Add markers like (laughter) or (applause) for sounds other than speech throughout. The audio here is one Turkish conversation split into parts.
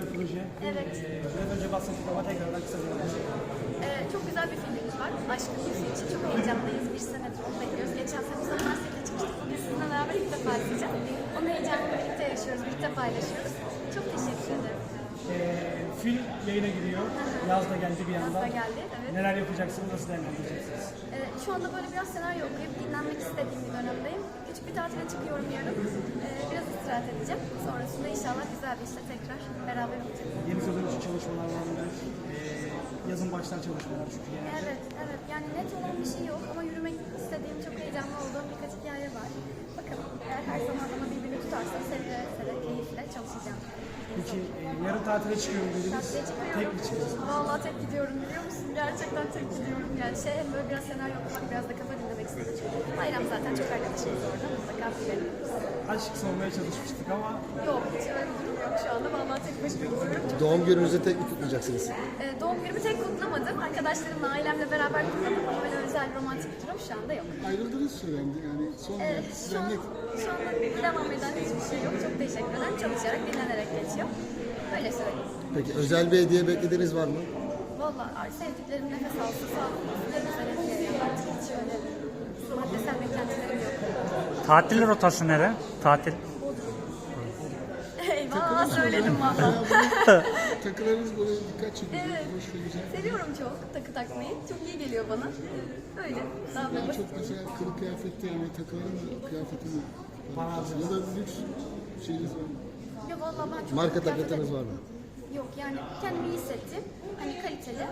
bir proje. Evet. Ee, biraz önce bahsettik ama tekrardan kısaca bahsedelim. Ee, çok güzel bir filmimiz var. Aşkın Yüzü için çok heyecanlıyız. Bir senedir onu bekliyoruz. Geçen sene Zafer Seyir'le çıkmıştık. Bugün sizinle beraber ilk defa izleyeceğim. Onun heyecanını birlikte yaşıyoruz, birlikte paylaşıyoruz. Çok teşekkür ederim. Ee, film yayına giriyor. Yaz da geldi bir yandan. Hasta geldi, evet. Neler yapacaksınız, nasıl değerlendireceksiniz? Ee, şu anda böyle biraz senaryo okuyup dinlenmek istediğim bir dönemdeyim. Küçük bir tatile çıkıyorum yarın. İstirahat edeceğim. Sonrasında inşallah güzel bir işle tekrar beraber olacağız. Yeni sezon için çalışmalar var mıdır? Ee, yazın başlar çalışmalar çünkü genelde. Evet, evet. Yani net olan bir şey yok ama yürümek istediğim, çok heyecanlı olduğum birkaç hikaye var. Bakalım eğer her zaman ama birbirini tutarsa seve seve, keyifle çalışacağım. Peki e, yarın tatile çıkıyorum dediniz. Tatile çıkıyorum. Tek mi çıkıyorsunuz? Vallahi tek gidiyorum biliyor musun? Gerçekten tek gidiyorum. Yani şey hem böyle biraz senaryo okumak, biraz da kafa. Bayram zaten çok arkadaşımız orada. Mutlaka bilelim. Aşk sormaya çalışmıştık ama Yok, hiç öyle bir durum yok şu anda. Vallahi tek başıma gidiyorum. Çok Doğum gününüzü tek mi kutlayacaksınız? Ee, doğum günümü tek kutlamadım. Arkadaşlarımla, ailemle beraber kutladım ama öyle özel romantik bir durum şu anda yok. Ayrıldınız söylendi yani son Evet, şu, an, şu anda devam eden hiçbir şey yok. Çok teşekkür ederim. Çalışarak, dinlenerek geçiyor. Böyle söyleyeyim. Peki özel bir hediye beklediğiniz var mı? Vallahi sevdiklerim nefes alsa sağlık olsun. Ne güzel hediye ya. Artık hiç öyle. Tatil rotası nere? Tatil. Eyvah söyledim valla. (laughs) takılarınız böyle dikkat çekiyor. Evet. Hoş ve güzel. Seviyorum çok takı takmayı. Çok iyi geliyor bana. Öyle. Daha böyle çok mesela kılık kıyafette yani takıların mı kıyafeti mi? Ya da lüks şeyiniz var mı? Ya vallahi ben çok Marka kıyafet- takıntınız var mı? Yok yani kendimi iyi hissettim. Hani kaliteli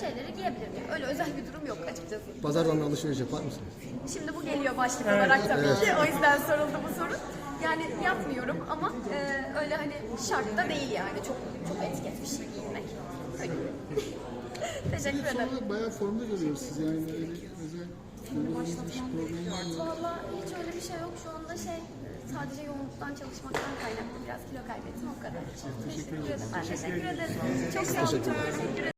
şeyleri giyebilirim. Yani öyle özel bir durum yok açıkçası. Pazardan alışveriş yapar mısınız? Şimdi bu geliyor başlık olarak tabii ki. O yüzden soruldu bu soru. Yani yapmıyorum ama e, öyle hani şart da değil yani. Çok çok etiket bir şey giymek. Öyle. (laughs) Teşekkür ederim. Sonra bayağı formda görüyoruz siz yani böyle bir özel bir şey problem var mı? Valla hiç öyle bir şey yok. Şu anda şey sadece yoğunluktan çalışmaktan kaynaklı biraz kilo kaybettim o kadar. Teşekkür ederim. Ben teşekkür ederim. Çok sağ olun. Teşekkür ederim.